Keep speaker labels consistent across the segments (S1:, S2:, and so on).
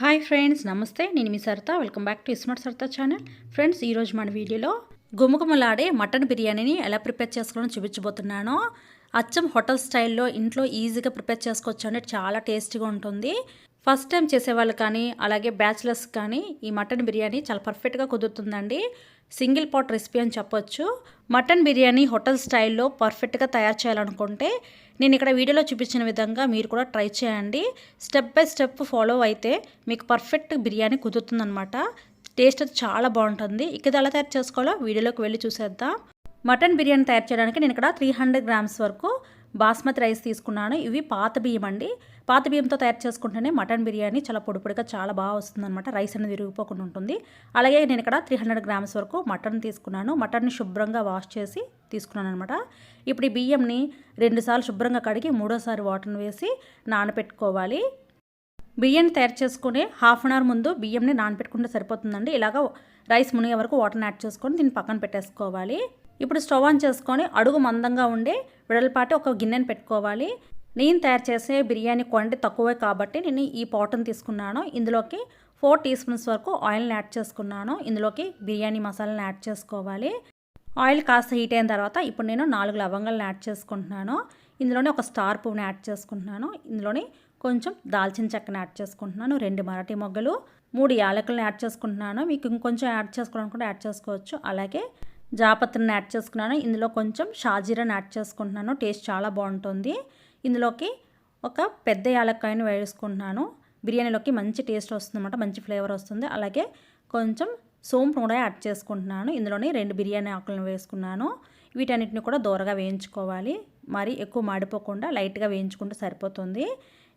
S1: Hi friends నమస్తే. నేను మీ Saritha. Welcome back to iSmart Saritha channel friends ఈరోజు మన వీడియోలో గుమగుమలాడే మటన్ బిర్యానీని ఎలా ప్రిపేర్ చేసుకోవాలని చూపించబోతున్నాను. అచ్చం హోటల్ స్టైల్లో ఇంట్లో ఈజీగా ప్రిపేర్ చేసుకోవచ్చు అంటే చాలా టేస్టీగా ఉంటుంది. ఫస్ట్ టైం చేసేవాళ్ళు కానీ అలాగే బ్యాచిలర్స్ కానీ ఈ మటన్ బిర్యానీ చాలా పర్ఫెక్ట్గా కుదురుతుందండి. సింగిల్ పాట్ రెసిపీ అని చెప్పొచ్చు. మటన్ బిర్యానీ హోటల్ స్టైల్లో పర్ఫెక్ట్గా తయారు చేయాలనుకుంటే నేను ఇక్కడ వీడియోలో చూపించిన విధంగా మీరు కూడా ట్రై చేయండి. స్టెప్ బై స్టెప్ ఫాలో అయితే మీకు పర్ఫెక్ట్ బిర్యానీ కుదురుతుందనమాట టేస్ట్ అది చాలా బాగుంటుంది. ఇక్కడ ఎలా తయారు చేసుకోవాలో వీడియోలోకి వెళ్ళి చూసేద్దాం. మటన్ బిర్యానీ తయారు చేయడానికి నేను ఇక్కడ త్రీ హండ్రెడ్ గ్రామ్స్ వరకు బాస్మతి రైస్ తీసుకున్నాను. ఇవి పాత బియ్యం అండి. పాత బియ్యంతో తయారు చేసుకుంటేనే మటన్ బిర్యానీ చాలా పొడిపొడిగా చాలా బాగా వస్తుందన్నమాట. రైస్ అనేది విరిగిపోకుండా ఉంటుంది. అలాగే నేను ఇక్కడ త్రీ హండ్రెడ్ గ్రామ్స్ వరకు మటన్ తీసుకున్నాను. మటన్ని శుభ్రంగా వాష్ చేసి తీసుకున్నాను అనమాట ఇప్పుడు ఈ బియ్యంని రెండుసార్లు శుభ్రంగా కడిగి మూడోసారి వాటర్ని వేసి నానబెట్టుకోవాలి బియ్యాన్ని తయారు చేసుకుని హాఫ్ అన్ అవర్ ముందు బియ్యంని నానబెట్టుకుంటే సరిపోతుందండి. ఇలాగ రైస్ మునిగే వరకు వాటర్ని యాడ్ చేసుకొని దీన్ని పక్కన పెట్టేసుకోవాలి. ఇప్పుడు స్టవ్ ఆన్ చేసుకొని అడుగు మందంగా ఉండే వెడల్పాటి ఒక గిన్నెను పెట్టుకోవాలి. నేను తయారు చేసే బిర్యానీ క్వాంటిటీ తక్కువే కాబట్టి నేను ఈ పాటను తీసుకున్నాను. ఇందులోకి ఫోర్ టీ స్పూన్స్ వరకు ఆయిల్ని యాడ్ చేసుకున్నాను. ఇందులోకి బిర్యానీ మసాలాని యాడ్ చేసుకోవాలి. ఆయిల్ కాస్త హీట్ అయిన తర్వాత ఇప్పుడు నేను నాలుగు లవంగాలను యాడ్ చేసుకుంటున్నాను. ఇందులోనే ఒక స్టార్ పువ్వుని యాడ్ చేసుకుంటున్నాను. ఇందులోని కొంచెం దాల్చిన చెక్కని యాడ్ చేసుకుంటున్నాను. రెండు మరాఠీ మొగ్గలు మూడు యాలకులను యాడ్ చేసుకుంటున్నాను. మీకు ఇంకొంచెం యాడ్ చేసుకోవాలనుకుంటే యాడ్ చేసుకోవచ్చు. అలాగే జాపత్రిని యాడ్ చేసుకున్నాను. ఇందులో కొంచెం షాజీరాని యాడ్ చేసుకుంటున్నాను. టేస్ట్ చాలా బాగుంటుంది. ఇందులోకి ఒక పెద్ద యాలక్కాయని వేసుకుంటున్నాను. బిర్యానీలోకి మంచి టేస్ట్ వస్తుందన్నమాట. మంచి ఫ్లేవర్ వస్తుంది. అలాగే కొంచెం సోంపు కూడా యాడ్ చేసుకుంటున్నాను. ఇందులోని రెండు బిర్యానీ ఆకులను వేసుకున్నాను. వీటన్నిటిని కూడా దూరగా వేయించుకోవాలి. మరి ఎక్కువ మాడిపోకుండా లైట్గా వేయించుకుంటే సరిపోతుంది.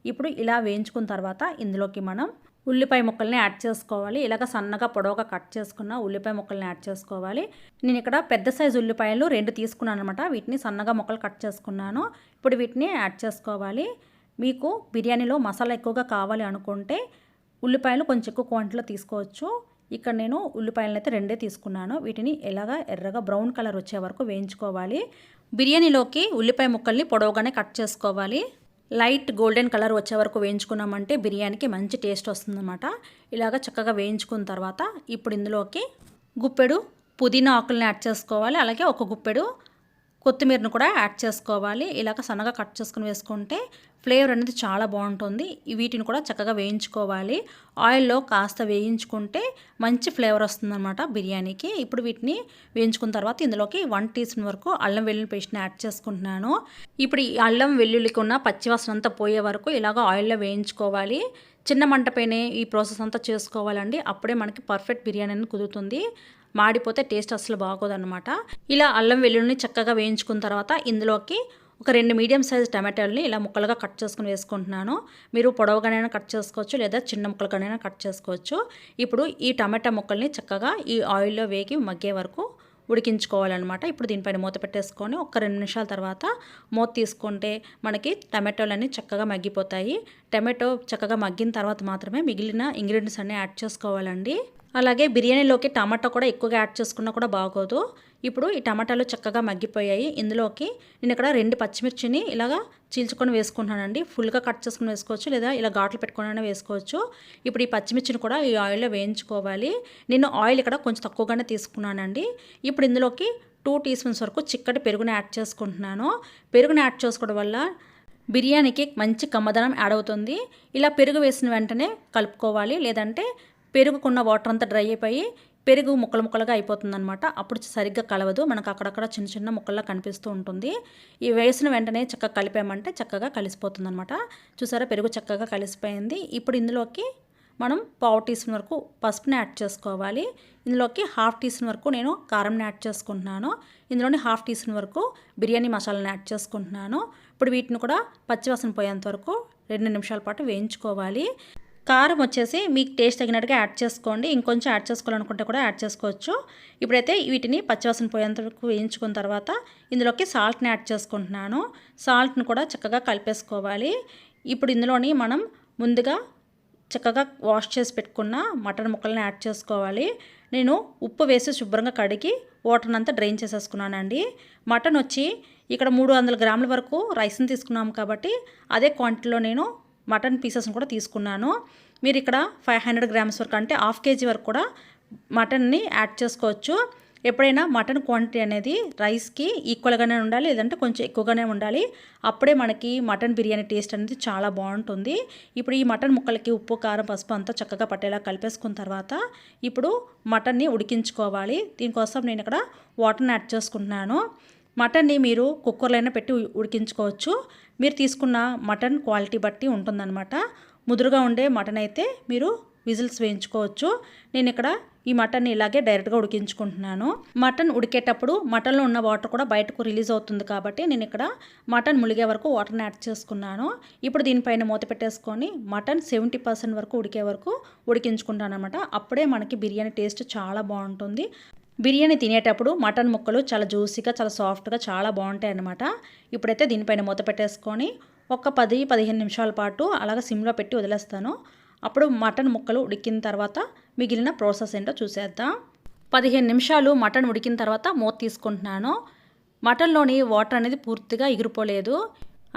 S1: ఇప్పుడు ఇలా వేయించుకున్న తర్వాత ఇందులోకి మనం ఉల్లిపాయ ముక్కల్ని యాడ్ చేసుకోవాలి. ఇలాగ సన్నగా పొడవుగా కట్ చేసుకున్న ఉల్లిపాయ ముక్కల్ని యాడ్ చేసుకోవాలి. నేను ఇక్కడ పెద్ద సైజు ఉల్లిపాయలు రెండు తీసుకున్నాను అనమాట వీటిని సన్నగా ముక్కలు కట్ చేసుకున్నాను. ఇప్పుడు వీటిని యాడ్ చేసుకోవాలి. మీకు బిర్యానీలో మసాలా ఎక్కువగా కావాలి అనుకుంటే ఉల్లిపాయలు కొంచెం ఎక్కువ క్వాంటిటీలో తీసుకోవచ్చు. ఇక్కడ నేను ఉల్లిపాయలను అయితే రెండే తీసుకున్నాను. వీటిని ఎలాగా ఎర్రగా బ్రౌన్ కలర్ వచ్చే వరకు వేయించుకోవాలి. బిర్యానీలోకి ఉల్లిపాయ ముక్కల్ని పొడవుగానే కట్ చేసుకోవాలి. లైట్ గోల్డెన్ కలర్ వచ్చే వరకు వేయించుకున్నామంటే బిర్యానీకి మంచి టేస్ట్ వస్తుందన్నమాట. ఇలాగ చక్కగా వేయించుకున్న తర్వాత ఇప్పుడు ఇందులోకి గుప్పెడు పుదీనా ఆకుల్ని యాడ్ చేసుకోవాలి. అలాగే ఒక గుప్పెడు కొత్తిమీరను కూడా యాడ్ చేసుకోవాలి. ఇలాగ సన్నగా కట్ చేసుకుని వేసుకుంటే ఫ్లేవర్ అనేది చాలా బాగుంటుంది. వీటిని కూడా చక్కగా వేయించుకోవాలి. ఆయిల్లో కాస్త వేయించుకుంటే మంచి ఫ్లేవర్ వస్తుందన్నమాట బిర్యానీకి. ఇప్పుడు వీటిని వేయించుకున్న తర్వాత ఇందులోకి వన్ టీ స్పూన్ వరకు అల్లం వెల్లుల్లి పేస్ట్ని యాడ్ చేసుకుంటున్నాను. ఇప్పుడు ఈ అల్లం వెల్లుల్లికి ఉన్న పచ్చివాసన అంతా పోయే వరకు ఇలాగ ఆయిల్లో వేయించుకోవాలి. చిన్న మంటపైనే ఈ ప్రాసెస్ అంతా చేసుకోవాలండి. అప్పుడే మనకి పర్ఫెక్ట్ బిర్యానీ అనేది కుదురుతుంది. మాడిపోతే టేస్ట్ అసలు బాగోదన్నమాట. ఇలా అల్లం వెల్లుల్లిని చక్కగా వేయించుకున్న తర్వాత ఇందులోకి ఒక రెండు మీడియం సైజ్ టమాటాలని ఇలా ముక్కలుగా కట్ చేసుకుని వేసుకుంటున్నాను. మీరు పొడవుగానైనా కట్ చేసుకోవచ్చు లేదా చిన్న ముక్కలుగానైనా కట్ చేసుకోవచ్చు. ఇప్పుడు ఈ టమాటా ముక్కల్ని చక్కగా ఈ ఆయిల్లో వేగి మగ్గే వరకు ఉడికించుకోవాలన్నమాట. ఇప్పుడు దీనిపైన మూత పెట్టేసుకొని ఒక రెండు నిమిషాల తర్వాత మూత తీసుకుంటే మనకి టమాటోలన్నీ చక్కగా మగ్గిపోతాయి. టమాటో చక్కగా మగ్గిన తర్వాత మాత్రమే మిగిలిన ఇంగ్రీడియంట్స్ అన్నీ యాడ్ చేసుకోవాలండి. అలాగే బిర్యానీలోకి టమాటా కూడా ఎక్కువగా యాడ్ చేసుకున్నా కూడా బాగోదు. ఇప్పుడు ఈ టమాటాలు చక్కగా మగ్గిపోయాయి. ఇందులోకి నేను ఇక్కడ రెండు పచ్చిమిర్చిని ఇలాగా చీల్చుకొని వేసుకుంటున్నానండి. ఫుల్గా కట్ చేసుకుని వేసుకోవచ్చు లేదా ఇలా ఘాట్లు పెట్టుకుని వేసుకోవచ్చు. ఇప్పుడు ఈ పచ్చిమిర్చిని కూడా ఈ ఆయిల్లో వేయించుకోవాలి. నేను ఆయిల్ ఇక్కడ కొంచెం తక్కువగానే తీసుకున్నానండి. ఇప్పుడు ఇందులోకి టూ టీ స్పూన్స్ వరకు చిక్కటి పెరుగుని యాడ్ చేసుకుంటున్నాను. పెరుగుని యాడ్ చేసుకోవడం వల్ల బిర్యానీకి మంచి కమ్మదనం యాడ్ అవుతుంది. ఇలా పెరుగు వేసిన వెంటనే కలుపుకోవాలి. లేదంటే పెరుగుకున్న వాటర్ అంతా డ్రై అయిపోయి పెరుగు ముక్కలు ముక్కలుగా అయిపోతుంది అనమాట అప్పుడు సరిగ్గా కలవదు. మనకు అక్కడక్కడ చిన్న చిన్న ముక్కల్లా కనిపిస్తూ ఉంటుంది. ఈ వేసిన వెంటనే చక్కగా కలిపామంటే చక్కగా కలిసిపోతుంది అనమాట చూసారా? పెరుగు చక్కగా కలిసిపోయింది. ఇప్పుడు ఇందులోకి మనం పావు టీ స్పూన్ వరకు పసుపుని యాడ్ చేసుకోవాలి. ఇందులోకి హాఫ్ టీ స్పూన్ వరకు నేను కారంని యాడ్ చేసుకుంటున్నాను. ఇందులోని హాఫ్ టీ స్పూన్ వరకు బిర్యానీ మసాలాని యాడ్ చేసుకుంటున్నాను. ఇప్పుడు వీటిని కూడా పచ్చివాసన పోయేంత వరకు రెండు నిమిషాల పాటు వేయించుకోవాలి. కారం వచ్చేసి మీకు టేస్ట్ తగినట్టుగా యాడ్ చేసుకోండి. ఇంకొంచెం యాడ్ చేసుకోవాలనుకుంటే కూడా యాడ్ చేసుకోవచ్చు. ఇప్పుడైతే వీటిని పచ్చివాసన పోయేంత వరకు వేయించుకున్న తర్వాత ఇందులోకి సాల్ట్ని యాడ్ చేసుకుంటున్నాను. సాల్ట్ని కూడా చక్కగా కలిపేసుకోవాలి. ఇప్పుడు ఇందులోని మనం ముందుగా చక్కగా వాష్ చేసి పెట్టుకున్న మటన్ ముక్కలను యాడ్ చేసుకోవాలి. నేను ఉప్పు వేసి శుభ్రంగా కడిగి వాటర్ని అంతా డ్రైన్ చేసేసుకున్నానండి. మటన్ వచ్చి ఇక్కడ మూడు వందల గ్రాముల వరకు రైస్ని తీసుకున్నాము కాబట్టి అదే క్వాంటిటీలో నేను మటన్ పీసెస్ని కూడా తీసుకున్నాను. మీరు ఇక్కడ ఫైవ్ హండ్రెడ్ గ్రామ్స్ వరకు అంటే హాఫ్ కేజీ వరకు కూడా మటన్ని యాడ్ చేసుకోవచ్చు. ఎప్పుడైనా మటన్ క్వాంటిటీ అనేది రైస్కి ఈక్వల్గానే ఉండాలి లేదంటే కొంచెం ఎక్కువగానే ఉండాలి. అప్పుడే మనకి మటన్ బిర్యానీ టేస్ట్ అనేది చాలా బాగుంటుంది. ఇప్పుడు ఈ మటన్ ముక్కలకి ఉప్పు కారం పసుపు అంతా చక్కగా పట్టేలా కలిపేసుకున్న తర్వాత ఇప్పుడు మటన్ని ఉడికించుకోవాలి. దీనికోసం నేను ఇక్కడ వాటర్ని యాడ్ చేసుకుంటున్నాను. మటన్ని మీరు కుక్కర్లో అయినా పెట్టి ఉడికించుకోవచ్చు. మీరు తీసుకున్న మటన్ క్వాలిటీ బట్టి ఉంటుందన్నమాట. ముదురుగా ఉండే మటన్ అయితే మీరు విజిల్స్ వేయించుకోవచ్చు. నేను ఇక్కడ ఈ మటన్ని ఇలాగే డైరెక్ట్గా ఉడికించుకుంటున్నాను. మటన్ ఉడికేటప్పుడు మటన్లో ఉన్న వాటర్ కూడా బయటకు రిలీజ్ అవుతుంది కాబట్టి నేను ఇక్కడ మటన్ ములిగే వరకు వాటర్ని యాడ్ చేసుకున్నాను. ఇప్పుడు దీనిపైన మూత పెట్టేసుకొని మటన్ సెవెంటీ పర్సెంట్ వరకు ఉడికే వరకు ఉడికించుకుంటాను అనమాట అప్పుడే మనకి బిర్యానీ టేస్ట్ చాలా బాగుంటుంది. బిర్యానీ తినేటప్పుడు మటన్ ముక్కలు చాలా జ్యూసీగా చాలా సాఫ్ట్గా చాలా బాగుంటాయి అన్నమాట ఇప్పుడైతే దీనిపైన మూత పెట్టేసుకొని ఒక పది పదిహేను నిమిషాల పాటు అలాగ సిమ్లో పెట్టి వదిలేస్తాను. అప్పుడు మటన్ ముక్కలు ఉడికిన తర్వాత మిగిలిన ప్రాసెస్ ఏంటో చూసేద్దాం. పదిహేను నిమిషాలు మటన్ ఉడికిన తర్వాత మూత తీసుకుంటున్నాను. మటన్లోని వాటర్ అనేది పూర్తిగా ఎగిరిపోలేదు.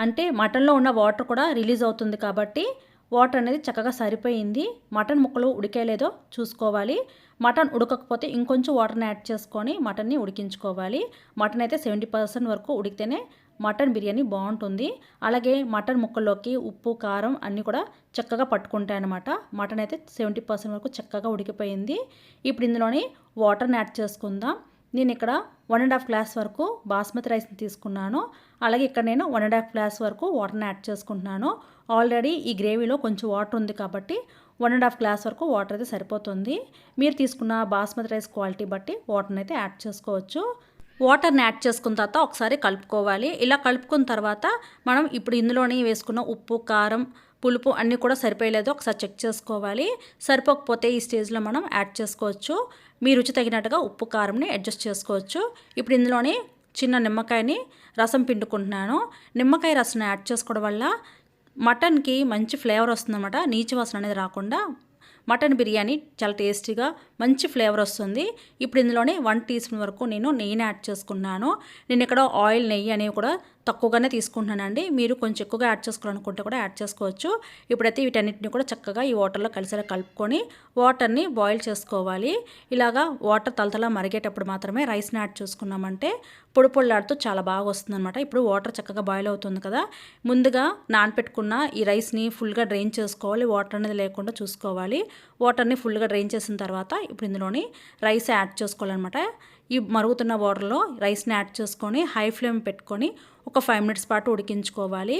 S1: అంటే మటన్లో ఉన్న వాటర్ కూడా రిలీజ్ అవుతుంది కాబట్టి వాటర్ అనేది చక్కగా సరిపోయింది. మటన్ ముక్కలు ఉడికేలేదో చూసుకోవాలి. మటన్ ఉడకకపోతే ఇంకొంచెం వాటర్ని యాడ్ చేసుకొని మటన్ని ఉడికించుకోవాలి. మటన్ అయితే సెవెంటీ పర్సెంట్ వరకు ఉడికితేనే మటన్ బిర్యానీ బాగుంటుంది. అలాగే మటన్ ముక్కల్లోకి ఉప్పు కారం అన్నీ కూడా చక్కగా పట్టుకుంటాయి అనమాట మటన్ అయితే సెవెంటీ పర్సెంట్ వరకు చక్కగా ఉడికిపోయింది. ఇప్పుడు ఇందులోని వాటర్ని యాడ్ చేసుకుందాం. నేను ఇక్కడ వన్ అండ్ హాఫ్ గ్లాస్ వరకు బాస్మతి రైస్ని తీసుకున్నాను. అలాగే ఇక్కడ నేను వన్ అండ్ హాఫ్ గ్లాస్ వరకు వాటర్ని యాడ్ చేసుకుంటున్నాను. ఆల్రెడీ ఈ గ్రేవీలో కొంచెం వాటర్ ఉంది కాబట్టి వన్ అండ్ హాఫ్ గ్లాస్ వరకు వాటర్ అయితే సరిపోతుంది. మీరు తీసుకున్న బాస్మతి రైస్ క్వాలిటీ బట్టి వాటర్ని అయితే యాడ్ చేసుకోవచ్చు. వాటర్ని యాడ్ చేసుకున్న తర్వాత ఒకసారి కలుపుకోవాలి. ఇలా కలుపుకున్న తర్వాత మనం ఇప్పుడు ఇందులోనే వేసుకున్న ఉప్పు కారం పులుపు అన్నీ కూడా సరిపోయలేదో. ఒకసారి చెక్ చేసుకోవాలి. సరిపోకపోతే ఈ స్టేజ్లో మనం యాడ్ చేసుకోవచ్చు. మీ రుచి తగినట్టుగా ఉప్పు కారంని అడ్జస్ట్ చేసుకోవచ్చు. ఇప్పుడు ఇందులోని చిన్న నిమ్మకాయని రసం పిండుకుంటున్నాను. నిమ్మకాయ రసం యాడ్ చేసుకోవడం వల్ల మటన్కి మంచి ఫ్లేవర్ వస్తుందన్నమాట. నీచు వాసన అనేది రాకుండా మటన్ బిర్యానీ చాలా టేస్టీగా మంచి ఫ్లేవర్ వస్తుంది. ఇప్పుడు ఇందులోనే వన్ టీ స్పూన్ వరకు నేను నెయ్యిని యాడ్ చేసుకున్నాను నేను ఇక్కడ ఆయిల్ నెయ్యి అనేవి కూడా తక్కువగానే తీసుకుంటున్నానండి. మీరు కొంచెం ఎక్కువగా యాడ్ చేసుకోవాలనుకుంటే కూడా యాడ్ చేసుకోవచ్చు. ఇప్పుడైతే వీటన్నిటిని కూడా చక్కగా ఈ వాటర్లో కలిసేలా కలుపుకొని వాటర్ని బాయిల్ చేసుకోవాలి. ఇలాగా వాటర్ తలతలా మరిగేటప్పుడు మాత్రమే రైస్ని యాడ్ చేసుకున్నామంటే పొడి పొళ్ళాడుతూ చాలా బాగా వస్తుందన్నమాట. ఇప్పుడు వాటర్ చక్కగా బాయిల్ అవుతుంది కదా. ముందుగా నానపెట్టుకున్న ఈ రైస్ని ఫుల్గా డ్రైన్ చేసుకోవాలి. వాటర్ అనేది లేకుండా చూసుకోవాలి. వాటర్ని ఫుల్గా డ్రైన్ చేసిన తర్వాత ఇప్పుడు ఇందులోని రైస్ యాడ్ చేసుకోవాలన్నమాట. ఈ మరుగుతున్న వాటర్లో రైస్ని యాడ్ చేసుకొని హై ఫ్లేమ్ పెట్టుకొని ఒక ఫైవ్ మినిట్స్ పాటు ఉడికించుకోవాలి.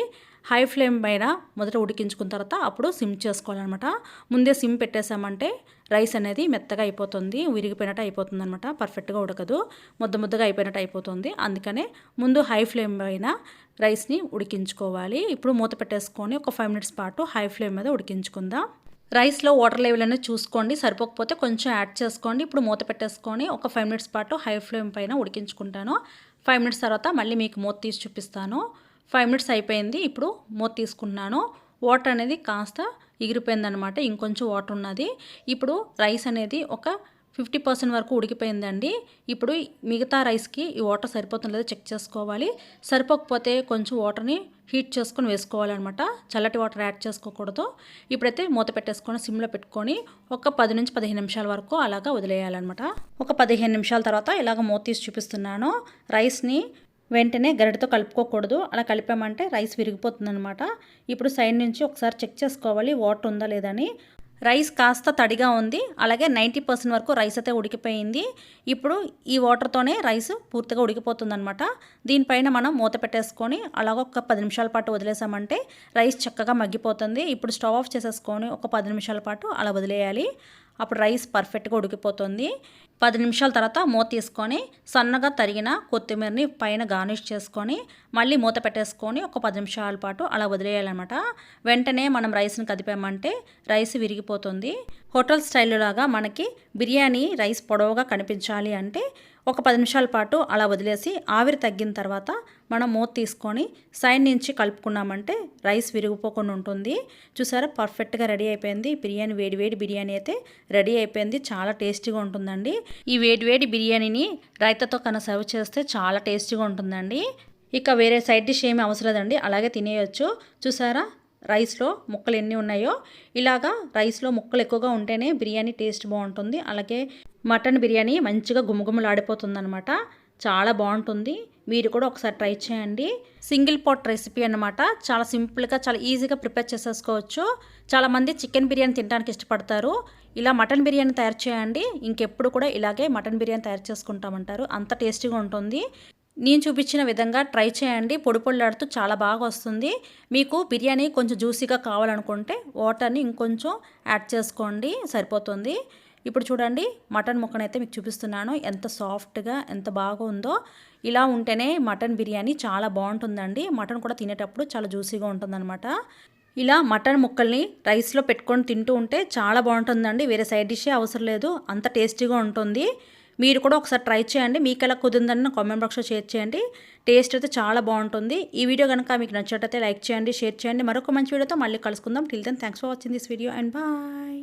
S1: హై ఫ్లేమ్ పైన మొదట ఉడికించుకున్న తర్వాత అప్పుడు సిమ్ చేసుకోవాలన్నమాట. ముందే సిమ్ పెట్టేసామంటే రైస్ అనేది మెత్తగా అయిపోతుంది విరిగిపోయినట్టు అయిపోతుంది అనమాట పర్ఫెక్ట్గా ఉడకదు. ముద్ద ముద్దగా అయిపోయినట్టు అయిపోతుంది. అందుకనే ముందు హై ఫ్లేమ్ పైన రైస్ని ఉడికించుకోవాలి. ఇప్పుడు మూత పెట్టేసుకొని ఒక ఫైవ్ మినిట్స్ పాటు హై ఫ్లేమ్ మీద ఉడికించుకుందాం. రైస్లో వాటర్ లెవెల్ అనేది చూసుకోండి. సరిపోకపోతే కొంచెం యాడ్ చేసుకోండి. ఇప్పుడు మూత పెట్టేసుకొని ఒక ఫైవ్ మినిట్స్ పాటు హై ఫ్లేమ్ పైన ఉడికించుకుంటాను. ఫైవ్ మినిట్స్ తర్వాత మళ్ళీ మీకు మూత తీసి చూపిస్తాను. ఫైవ్ మినిట్స్ అయిపోయింది. ఇప్పుడు మూత తీసుకున్నాను వాటర్ అనేది కాస్త ఎగిరిపోయిందనమాట ఇంకొంచెం వాటర్ ఉన్నది. ఇప్పుడు రైస్ అనేది ఒక ఫిఫ్టీ పర్సెంట్ వరకు ఉడికిపోయిందండి. ఇప్పుడు మిగతా రైస్కి ఈ వాటర్ సరిపోతుంది లేదో చెక్ చేసుకోవాలి. సరిపోకపోతే కొంచెం వాటర్ని హీట్ చేసుకొని వేసుకోవాలన్నమాట. చల్లటి వాటర్ యాడ్ చేసుకోకూడదు. ఇప్పుడైతే మూత పెట్టేసుకొని సిమ్లో పెట్టుకొని ఒక పది నుంచి పదిహేను నిమిషాల వరకు అలాగా వదిలేయాలన్నమాట. ఒక పదిహేను నిమిషాల తర్వాత ఇలాగ మూత తీసి చూపిస్తున్నాను. రైస్ని వెంటనే గరిటతో కలుపుకోకూడదు. అలా కలిపామంటే రైస్ విరిగిపోతుంది అనమాట ఇప్పుడు సైడ్ నుంచి ఒకసారి చెక్ చేసుకోవాలి వాటర్ ఉందా లేదని రైస్ కాస్త తడిగా ఉంది. అలాగే నైంటీ పర్సెంట్ వరకు రైస్ అయితే ఉడికిపోయింది. ఇప్పుడు ఈ వాటర్తోనే రైస్ పూర్తిగా ఉడికిపోతుందనమాట దీనిపైన మనం మూత పెట్టేసుకొని అలాగ ఒక పది నిమిషాల పాటు వదిలేసామంటే రైస్ చక్కగా మగ్గిపోతుంది. ఇప్పుడు స్టవ్ ఆఫ్ చేసేసుకొని ఒక పది నిమిషాల పాటు అలా వదిలేయాలి. అప్పుడు రైస్ పర్ఫెక్ట్గా ఉడికిపోతుంది. పది నిమిషాల తర్వాత మూత తీసుకొని సన్నగా తరిగిన కొత్తిమీరని పైన గార్నిష్ చేసుకొని మళ్ళీ మూత పెట్టేసుకొని ఒక పది నిమిషాల పాటు అలా వదిలేయాలన్నమాట. వెంటనే మనం రైస్ని కదిపామంటే రైస్ విరిగిపోతుంది. హోటల్ స్టైల్ లాగా మనకి బిర్యానీ రైస్ పొడవుగా కనిపించాలి అంటే ఒక పది నిమిషాల పాటు అలా వదిలేసి ఆవిరి తగ్గిన తర్వాత మనం మూత తీసుకొని సైడ్ నుంచి కలుపుకున్నామంటే రైస్ విరిగిపోకుండా ఉంటుంది. చూసారా? పర్ఫెక్ట్గా రెడీ అయిపోయింది. బిర్యానీ వేడి వేడి బిర్యానీ అయితే రెడీ అయిపోయింది. చాలా టేస్టీగా ఉంటుందండి. ఈ వేడి వేడి బిర్యానీని రైతాతో కన్నా సర్వ్ చేస్తే చాలా టేస్టీగా ఉంటుందండి. ఇక వేరే సైడ్ డిష్ ఏమీ అవసరం లేదండి. అలాగే తినేయచ్చు. చూసారా? రైస్లో ముక్కలు ఎన్ని ఉన్నాయో. ఇలాగా రైస్లో ముక్కలు ఎక్కువగా ఉంటేనే బిర్యానీ టేస్ట్ బాగుంటుంది. అలాగే మటన్ బిర్యానీ మంచిగా గుమగుమలాడిపోతుంది అనమాట చాలా బాగుంటుంది. మీరు కూడా ఒకసారి ట్రై చేయండి. సింగిల్ పాట్ రెసిపీ అనమాట చాలా సింపుల్గా చాలా ఈజీగా ప్రిపేర్ చేసేసుకోవచ్చు. చాలామంది చికెన్ బిర్యానీ తినడానికి ఇష్టపడతారు. ఇలా మటన్ బిర్యానీ తయారు చేయండి. ఇంకెప్పుడు కూడా ఇలాగే మటన్ బిర్యానీ తయారు చేసుకుంటామంటారు. అంత టేస్టీగా ఉంటుంది. నేను చూపించిన విధంగా ట్రై చేయండి. పొడి పొడిలాడుతూ చాలా బాగా వస్తుంది. మీకు బిర్యానీ కొంచెం జ్యూసీగా కావాలనుకుంటే వాటర్ని ఇంకొంచెం యాడ్ చేసుకోండి. సరిపోతుంది. ఇప్పుడు చూడండి మటన్ ముక్కనైతే మీకు చూపిస్తున్నాను. ఎంత సాఫ్ట్గా ఎంత బాగా ఉందో ఇలా ఉంటేనే మటన్ బిర్యానీ చాలా బాగుంటుందండి. మటన్ కూడా తినేటప్పుడు చాలా జ్యూసీగా ఉంటుందన్నమాట. ఇలా మటన్ ముక్కల్ని రైస్లో పెట్టుకొని తింటూ ఉంటే చాలా బాగుంటుందండి. వేరే సైడ్ డిషే అవసరం లేదు. అంత టేస్టీగా ఉంటుంది. మీరు కూడా ఒకసారి ట్రై చేయండి. మీకు ఎలా కుదిరిందని కామెంట్ బాక్స్లో షేర్ చేయండి. టేస్ట్ అయితే చాలా బాగుంటుంది. ఈ వీడియో కనుక మీకు నచ్చినట్టయితే లైక్ చేయండి షేర్ చేయండి. మరొక మంచి వీడియోతో మళ్ళీ కలుసుకుందాం. Till then thanks for watching this video and bye